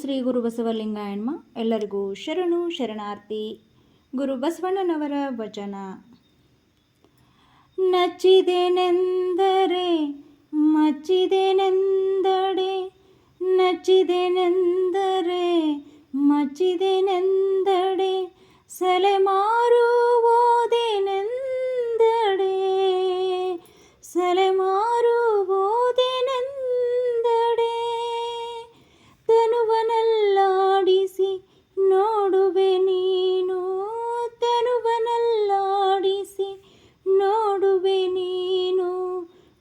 ಶ್ರೀ ಗುರು ಬಸವಲಿಂಗಾಯಣ್ಮ. ಎಲ್ಲರಿಗೂ ಶರಣು, ಶರಣಾರ್ಥಿ. ಗುರು ಬಸವಣ್ಣನವರ ವಚನ. ನಚ್ಚಿದೆನೆಂದರೆ ಮಚ್ಚಿದೆನೆಂದಡೆ ನಚ್ಚಿದೆನೆಂದರೆ ಮಚ್ಚಿದೆನೆಂದಡೆ ಸಲೆ ಮಾರುವುದೇನೆಂದಡೆ ಸಲೆ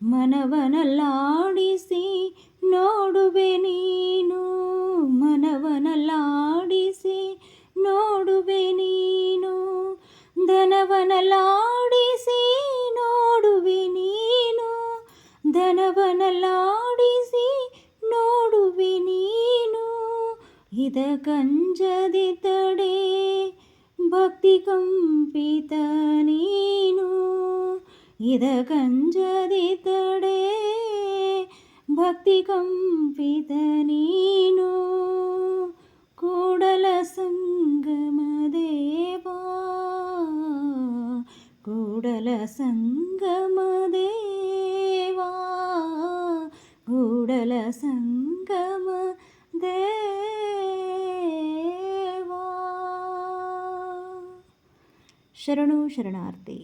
ಮನವನಲ್ಲಾಡಿಸಿ ನೋಡುವೆ ನೀನು. ಮನವನಲ್ಲಾಡಿಸಿ ನೋಡುವೆ ನೀನು. ಧನವನಲ್ಲಾಡಿಸಿ ನೋಡುವೆ ನೀನು. ಧನವನಲ್ಲಾಡಿಸಿ ನೋಡುವೆ ನೀನು. ಇದ ಕಂಜದಿ ತಡೆ ಭಕ್ತಿ ಕಂಪಿತ ನೀನು. ಇದ ಕಂಜದಿ ತಡೆ ಭಕ್ತಿ ಕಂಪಿತ ನೀನು ಕೂಡಲ ಸಂಗಮ ದೇವಾ ಕೂಡಲ ಸಂಗಮ ದೇವಾ ಕೂಡಲ ಸಂಗಮ ದೇವಾ ಶರಣು ಶರಣಾರ್ಥಿ